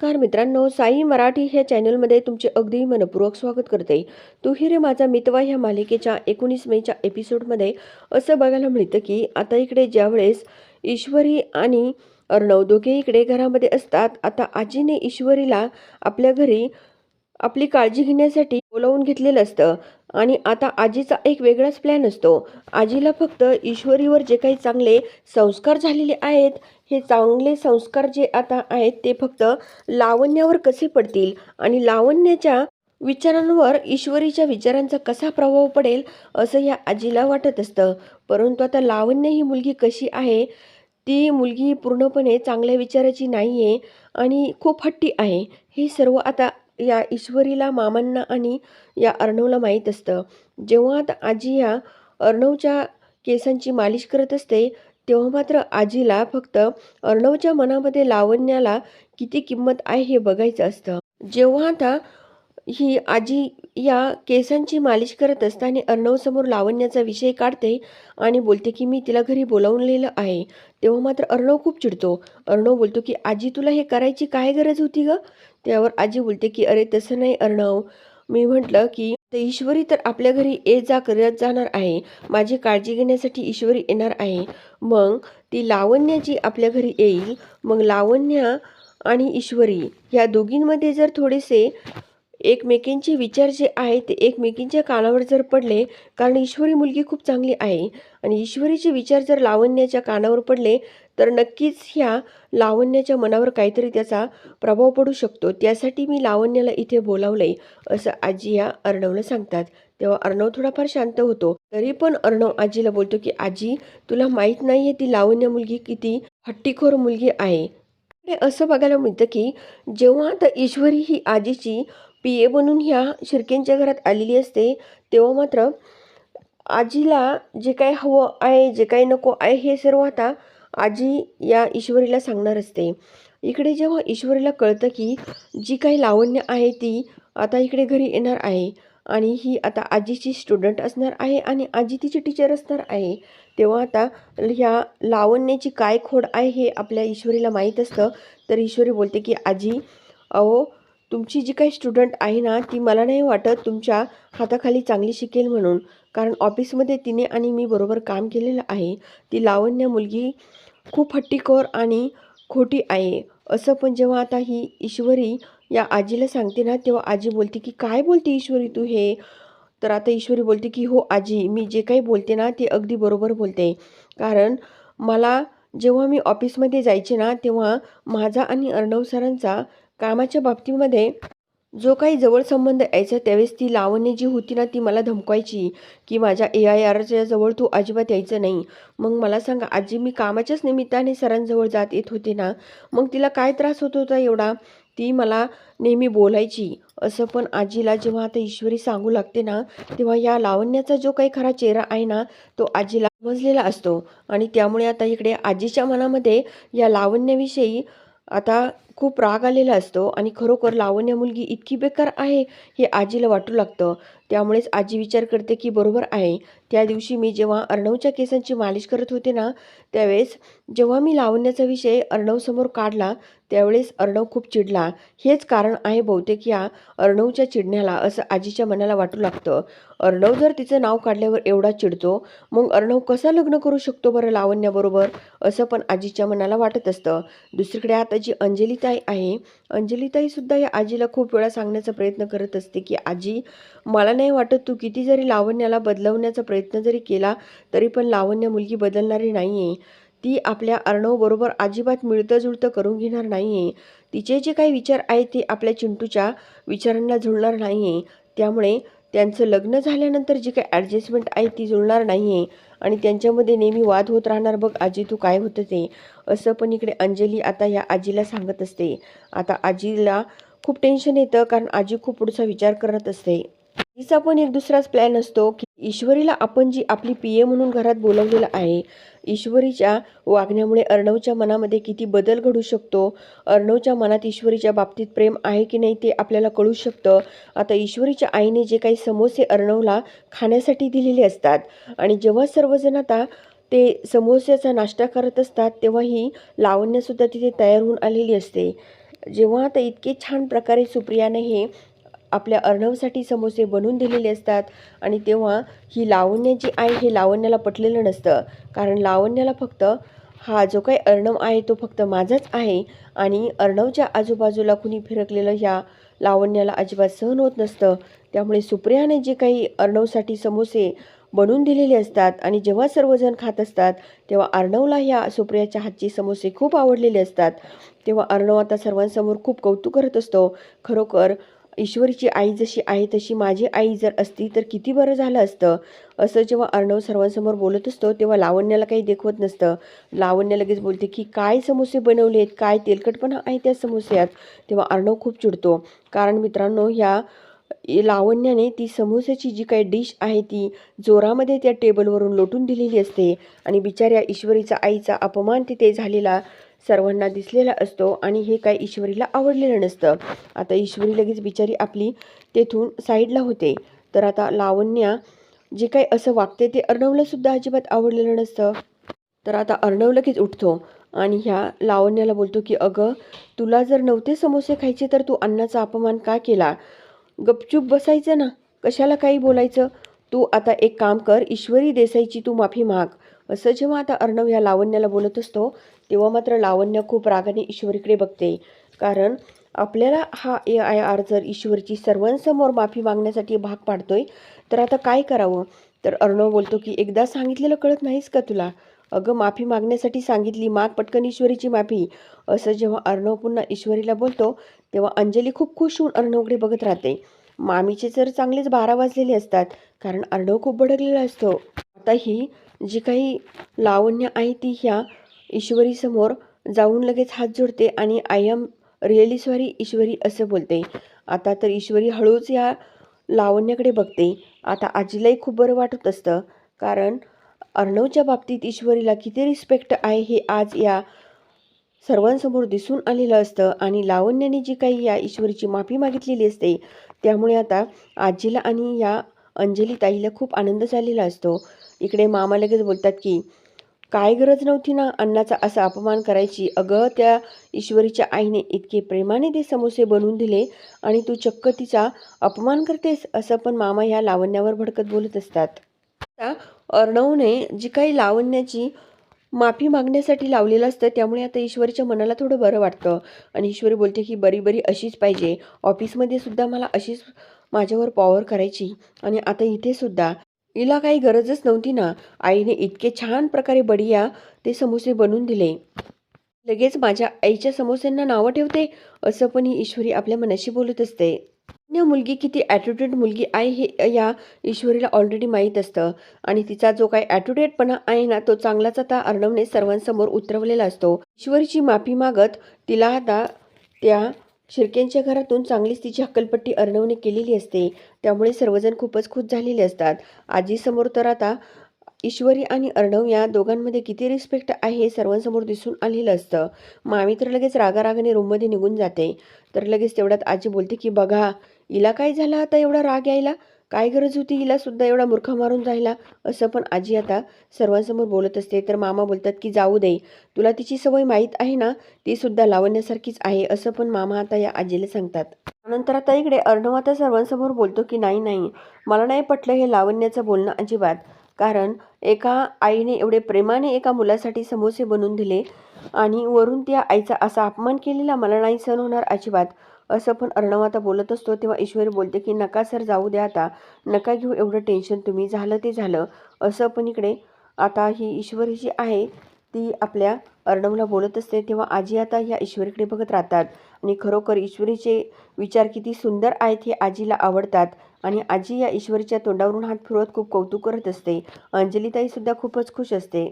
नमस्कार मित्रांनो साई मराठी ह्या चॅनलमध्ये तुमचे अगदी मनपूर्वक स्वागत करते. तू रे माझा मितवा ह्या मालिकेच्या एकोणीस मेच्या एपिसोडमध्ये असं बघायला मिळतं की आता इकडे ज्यावेळेस ईश्वरी आणि अर्णव दोघे इकडे घरामध्ये असतात आता आजीने ईश्वरीला आपल्या घरी आपली काळजी घेण्यासाठी बोलावून घेतलेलं असतं. आणि आता आजीचा एक वेगळाच प्लॅन असतो. आजीला फक्त ईश्वरीवर जे काही चांगले संस्कार झालेले आहेत हे चांगले संस्कार जे आता आहेत ते फक्त लावण्यावर कसे पडतील आणि लावण्याच्या विचारांवर ईश्वरीच्या विचारांचा कसा प्रभाव पडेल असं या आजीला वाटत असतं. परंतु आता लावण्य ही मुलगी कशी आहे ती मुलगी पूर्णपणे चांगल्या विचाराची नाही आहे आणि खूप हट्टी आहे. हे सर्व आता या ईश्वरीला मामांना आणि या अर्णवला माहीत असतं. जेव्हा आता आजी या अर्णवच्या केसांची मालिश करत असते तेव्हा मात्र आजीला फक्त अर्णवच्या मनामध्ये लावण्याला किती किंमत आहे हे बघायचं असतं. जेव्हा आता ही आजी या केसांची मालिश करत असताना अर्णवसमोर लावण्याचा विषय काढते आणि बोलते की मी तिला घरी बोलावलेलं आहे. तेव्हा मात्र अर्णव खूप चिडतो. अर्णव बोलतो की आजी तुला हे करायची काय गरज होती ग? त्यावर आजी बोलते की अरे तसं नाही अर्णव. मी म्हटलं की "ते ईश्वरी तर आपल्या घरी ये जा करत जाणार आहे. माझी काळजी घेण्यासाठी ईश्वरी येणार आहे. मग ती लावण्य जी आपल्या घरी येईल मग लावण्य आणि ईश्वरी या दोघींमध्ये जर थोडेसे एकमेकींचे विचार जे आहेत ते एकमेकींच्या कानावर जर पडले कारण ईश्वरी मुलगी खूप चांगली आहे आणि ईश्वरीचे विचार जर लावण्याच्या कानावर पडले तर नक्कीच ह्या लावण्याच्या मनावर काहीतरी त्याचा प्रभाव पडू शकतो. त्यासाठी मी लावण्याला इथे बोलावलंय असं आजी या अर्णवला सांगतात. तेव्हा अर्णव थोडाफार शांत होतो. तरी पण अर्णव आजीला बोलतो की आजी तुला माहीत नाही आहे ती लावण्य मुलगी किती हट्टीखोर मुलगी आहे. असं बघायला मिळतं की जेव्हा आता ईश्वरी ही आजीची पी ए बनून ह्या शिर्केंच्या घरात आलेली असते तेव्हा मात्र आजीला जे काय हवं आहे जे काही नको आहे हे सर्व आता आजी या ईश्वरीला सांगणार असते. इकडे जेव्हा ईश्वरीला कळतं की जी काही लावण्य आहे ती आता इकडे घरी येणार आहे आणि ही आता आजीची स्टुडंट असणार आहे आणि आजी तिची टीचर असणार आहे तेव्हा आता ह्या लावण्याची काय खोड आहे हे आपल्या ईश्वरीला माहीत असतं. तर ईश्वरी बोलते की आजी अहो तुमची जी काही स्टुडंट आहे ना ती मला नाही वाटत तुमच्या हाताखाली चांगली शिकेल म्हणून. कारण ऑफिसमध्ये तिने आणि मी बरोबर काम केलेलं आहे. ती लावण्य मुलगी खूप हट्टीखोर आणि खोटी आहे. असं पण जेव्हा आता ही ईश्वरी या आजीला सांगते ना तेव्हा आजी बोलते की काय बोलते ईश्वरी तू हे? तर आता ईश्वरी बोलते की हो आजी मी जे काही बोलते ना ते अगदी बरोबर बोलते. कारण मला जेव्हा मी ऑफिसमध्ये जायचे ना तेव्हा माझा आणि अर्णव सरांचा कामाच्या बाबतीमध्ये जो काही जवळ संबंध यायचा त्यावेळेस ती लावण्य जी होती ना ती मला धमकायची की माझ्या ए आय आरच्या जवळ तू अजिबात यायचं नाही. मग मला सांगा आजी मी कामाच्याच निमित्ताने सरांजवळ जात येत होते ना मग तिला काय त्रास होत होता एवढा? ती मला नेहमी बोलायची. असं पण आजीला जेव्हा आता ईश्वरी सांगू लागते ना तेव्हा या लावण्याचा जो काही खरा चेहरा आहे ना तो आजीला समजलेला असतो. आणि त्यामुळे आता इकडे आजीच्या मनामध्ये या लावण्याविषयी आता खूप राग आलेला असतो आणि खरोखर लावण्या मुलगी इतकी बेकार आहे हे आजीला वाटू लागतं. त्यामुळेच आजी विचार करते की बरोबर आहे. त्या दिवशी मी जेव्हा अर्णवच्या केसांची मालिश करत होते ना त्यावेळेस जेव्हा मी लावण्याचा विषय अर्णवसमोर काढला त्यावेळेस अर्णव खूप चिडला. हेच कारण आहे बहुतेक या अर्णवच्या चिडण्याला असं आजीच्या मनाला वाटू लागतं. अर्णव जर तिचं नाव काढल्यावर एवढा चिडतो मग अर्णव कसं लग्न करू शकतो बरं लावण्याबरोबर? असं पण आजीच्या मनाला वाटत असतं. दुसरीकडे आता जी अंजलीताई आहे अंजलीताईसुद्धा या आजीला खूप वेळा सांगण्याचा प्रयत्न करत असते की आजी मला नाही वाटत तू किती जरी लावण्याला बदलवण्याचा प्रयत्न जरी केला तरी पण लावण्य मुलगी बदलणारी नाही आहे ती आपल्या अर्णवबरोबर अजिबात मिळतं जुळतं करून घेणार नाही आहे तिचे जे काही विचार आहेत ते आपल्या चिंटूच्या विचारांना जुळणार नाही आहे त्यामुळे त्यांचं लग्न झाल्यानंतर जी काही ॲडजस्टमेंट आहे ती जुळणार नाही आहे आणि त्यांच्यामध्ये नेहमी वाद होत राहणार. बघ आजी तू काय होतं ते. असं पण इकडे अंजली आता या आजीला सांगत असते. आता आजीला खूप टेन्शन येतं कारण आजी खूप पुढचा विचार करत असते. तिचा पण एक दुसराच प्लॅन असतो की ईश्वरीला आपण जी आपली पी ए म्हणून घरात बोलवलेलं आहे ईश्वरीच्या वागण्यामुळे अर्णवच्या मनामध्ये किती बदल घडू शकतो? अर्णवच्या मनात ईश्वरीच्या बाबतीत प्रेम आहे की नाही ते आपल्याला कळू शकतं. आता ईश्वरीच्या आईने जे काही समोसे अर्णवला खाण्यासाठी दिलेले असतात आणि जेव्हा सर्वजण आता ते समोस्याचा नाश्ता करत असतात तेव्हा ही लावण्यासुद्धा तिथे तयार होऊन आलेली असते. जेव्हा आता इतके छान प्रकारे सुप्रियाने हे आपल्या अर्णवसाठी समोसे बनवून दिलेले असतात आणि तेव्हा ही लावण्य जी आहे हे लावण्याला पटलेलं नसतं. कारण लावण्याला फक्त हा जो काही अर्णव आहे तो फक्त माझाच आहे आणि अर्णवच्या आजूबाजूला कुणी फिरकलेलं ह्या लावण्याला अजिबात सहन होत नसतं. त्यामुळे सुप्रियाने जे काही अर्णवसाठी समोसे बनवून दिलेले असतात आणि जेव्हा सर्वजण खात असतात तेव्हा अर्णवला ह्या सुप्रियाच्या हातचे समोसे खूप आवडलेले असतात. तेव्हा अर्णव आता सर्वांसमोर खूप कौतुक करत असतो. खरोखर ईश्वरीची आई जशी आहे तशी माझी आई जर असती तर किती बरं झालं असतं. असं जेव्हा अर्णव सर्वांसमोर बोलत असतो तेव्हा लावण्याला काही देखवत नसतं. लावण्य लगेच बोलते की काय समोसे बनवले आहेत? काय तेलकटपणा आहे त्या समोस्यात? तेव्हा अर्णव खूप चिडतो. कारण मित्रांनो ह्या लावण्याने ती समोस्याची जी काही डिश आहे ती जोरामध्ये त्या टेबलवरून लोटून दिलेली असते. आणि बिचाऱ्या ईश्वरीचा आईचा अपमान तिथे झालेला सर्वांना दिसलेला असतो आणि हे काय ईश्वरीला आवडलेलं नसतं. आता ईश्वरी लगेच बिचारी आपली तेथून साईडला होते. तर आता लावण्या जे काही असं वागते ते अर्णवलासुद्धा अजिबात आवडलेलं नसतं. तर आता अर्णव लगेच उठतो आणि ह्या लावण्याला बोलतो की अगं तुला जर नव्हते समोसे खायचे तर तू अन्नाचा अपमान का केला? गपचूप बसायचं ना? कशाला काही बोलायचं? तू आता एक काम कर ईश्वरी देसाईची तू माफी माग. असं जेव्हा आता अर्णव ह्या लावण्याला बोलत असतो तेव्हा मात्र लावण्य खूप रागाने ईश्वरीकडे बघते. कारण आपल्याला हा ए आय आर जर ईश्वरची सर्वांसमोर माफी मागण्यासाठी भाग पाडतोय तर आता काय करावं? तर अर्णव बोलतो की एकदा सांगितलेलं कळत नाहीस का तुला? अगं माफी मागण्यासाठी सांगितली माग पटकन ईश्वरीची माफी. असं जेव्हा अर्णव पुन्हा ईश्वरीला बोलतो तेव्हा अंजली खूप खुश होऊन अर्णवकडे बघत राहते. मामीचे जर चांगलेच बारा वाजलेले असतात कारण अर्णव खूप भडकलेला असतो. आता ही जी काही लावण्य आहे ती ह्या ईश्वरीसमोर जाऊन लगेच हात जोडते आणि I am really sorry Ishwari असं बोलते. आता तर ईश्वरी हळूच या लावण्याकडे बघते. आता आजीलाही खूप बरं वाटत असतं. कारण अर्णवच्या बाबतीत ईश्वरीला किती रिस्पेक्ट आहे हे आज या सर्वांसमोर दिसून आलेलं असतं. आणि लावण्याने जी काही या ईश्वरीची माफी मागितलेली असते त्यामुळे आता आजीला आणि या अंजली ताईला खूप आनंद झालेला असतो. इकडे मामा लगेच बोलतात की काय गरज नव्हती ना अन्नाचा असा अपमान करायची? अगं त्या ईश्वरीच्या आईने इतके प्रेमाने ते समोसे बनवून दिले आणि तू चक्क तिचा अपमान करतेस असं पण मामा ह्या लावण्यावर भडकत बोलत असतात. आता अर्णवने जी काही लावण्याची माफी मागण्यासाठी लावलेलं असतं त्यामुळे आता ईश्वरीच्या मनाला थोडं बरं वाटतं. आणि ईश्वरी बोलते की बरी बरी अशीच पाहिजे. ऑफिसमध्ये सुद्धा मला अशीच माझ्यावर पॉवर करायची. आणि आता इथे सुद्धा हिला काही गरजच नव्हती ना. आईने इतके छान प्रकारे बडिया ते समोसे बनवून दिले. लगेच माझ्या आईच्या समोस्यांना नावं ठेवते असं पण ही ईश्वरी आपल्या मनाशी बोलत असते. अन्य मुलगी किती ॲटिट्यूड मुलगी आहे हे या ईश्वरीला ऑलरेडी माहीत असतं. आणि तिचा जो काही ॲटिट्यूडपणा आहे ना तो चांगलाच आता अर्णवने सर्वांसमोर उतरवलेला असतो. ईश्वरीची माफी मागत तिला आता त्या शिर्केंच्या घरातून चांगलीच तिची हक्कलपट्टी अर्णवने केलेली असते. त्यामुळे सर्वजण खूपच खुश झालेले असतात. आजीसमोर तर आता ईश्वरी आणि अर्णव या दोघांमध्ये किती रिस्पेक्ट आहे सर्वांसमोर दिसून आलेलं असतं. मामी तर लगेच रागारागाने रूममध्ये निघून जाते. तर लगेच तेवढ्यात आजी बोलते की बघा हिला काय झालं आता एवढा राग यायला? काय गरज होती हिला सुद्धा एवढा मूर्ख मारून राहिला? असं पण आजी आता सर्वांसमोर बोलत असते. तर मामा बोलतात की जाऊ दे. तुला तिची सवय माहीत आहे ना? ती सुद्धा लावण्यासारखीच आहे. असं पण मामा आता या आजीला सांगतात. नंतर आता इकडे अर्णव आता सर्वांसमोर बोलतो की नाही नाही. मला नाही पटलं हे लावण्याचं बोलणं अजिबात. कारण एका आईने एवढे प्रेमाने एका मुलासाठी समोसे बनवून दिले आणि वरून त्या आईचा असा अपमान केलेला मला नाही सहन होणार अजिबात. असं पण अर्णव आता बोलत असतो तेव्हा ईश्वरी बोलते की नका सर जाऊ द्या आता. नका घेऊ एवढं टेन्शन तुम्ही. झालं ते झालं. असं पण इकडे आता ही ईश्वरी जी आहे ती आपल्या अर्णवला बोलत असते. तेव्हा आजी आता ह्या ईश्वरीकडे बघत राहतात. आणि खरोखर ईश्वरीचे विचार किती सुंदर आहेत हे आजीला आवडतात. आणि आजी या ईश्वरीच्या तोंडावरून हात फिरवत खूप कौतुक करत असते. अंजलीताईसुद्धा खूपच खुश असते.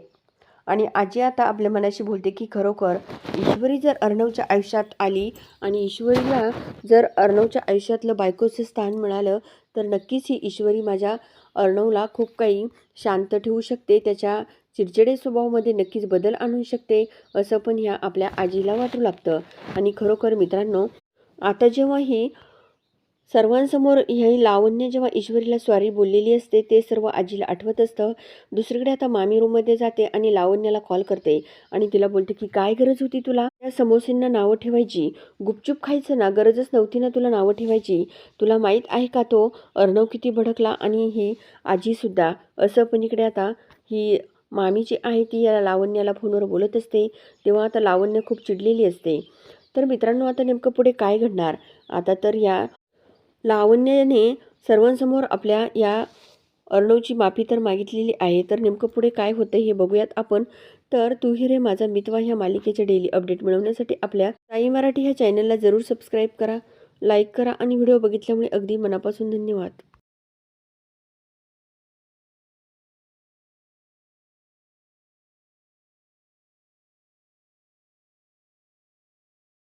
आणि आजी आता आपल्या मनाशी बोलते की खरोखर ईश्वरी जर अर्णवच्या आयुष्यात आली आणि ईश्वरीला जर अर्णवच्या आयुष्यातलं बायकोचं स्थान मिळालं तर नक्कीच ही ईश्वरी माझ्या अर्णवला खूप काही शांत ठेवू शकते. त्याच्या चिडचिडे स्वभावामध्ये नक्कीच बदल आणू शकते असं पण ह्या आपल्या आजीला वाटू लागतं. आणि खरोखर मित्रांनो आता जेव्हा ही सर्वांसमोर ह्याही लावण्य जेव्हा ईश्वरीला सॉरी बोललेली असते ते सर्व आजीला आठवत असतं. दुसरीकडे आता मामी रूममध्ये जाते आणि लावण्याला कॉल करते आणि तिला बोलते की काय गरज होती तुला? त्या समोसेंना नावं ठेवायची. गुपचूप खायचं ना गरजच नव्हती ना तुला नावं ठेवायची. तुला माहीत आहे का तो? अर्णव किती भडकला आणि ही आजीसुद्धा असं पण इकडे आता ही मामी जी आहे ती या लावण्याला फोनवर बोलत असते. तेव्हा आता लावण्य खूप चिडलेली असते. तर मित्रांनो आता नेमकं पुढे काय घडणार? आता तर या लावण्याने सर्वांसमोर आपल्या या अर्णवची माफी तर मागितलेली आहे तर नेमकं पुढे काय होतं हे बघूयात आपण. तर तू ही रे माझा मितवा ह्या मालिकेचे डेली अपडेट मिळवण्यासाठी आपल्या साई मराठी ह्या चॅनलला जरूर सबस्क्राईब करा लाईक करा आणि व्हिडिओ बघितल्यामुळे अगदी मनापासून धन्यवाद.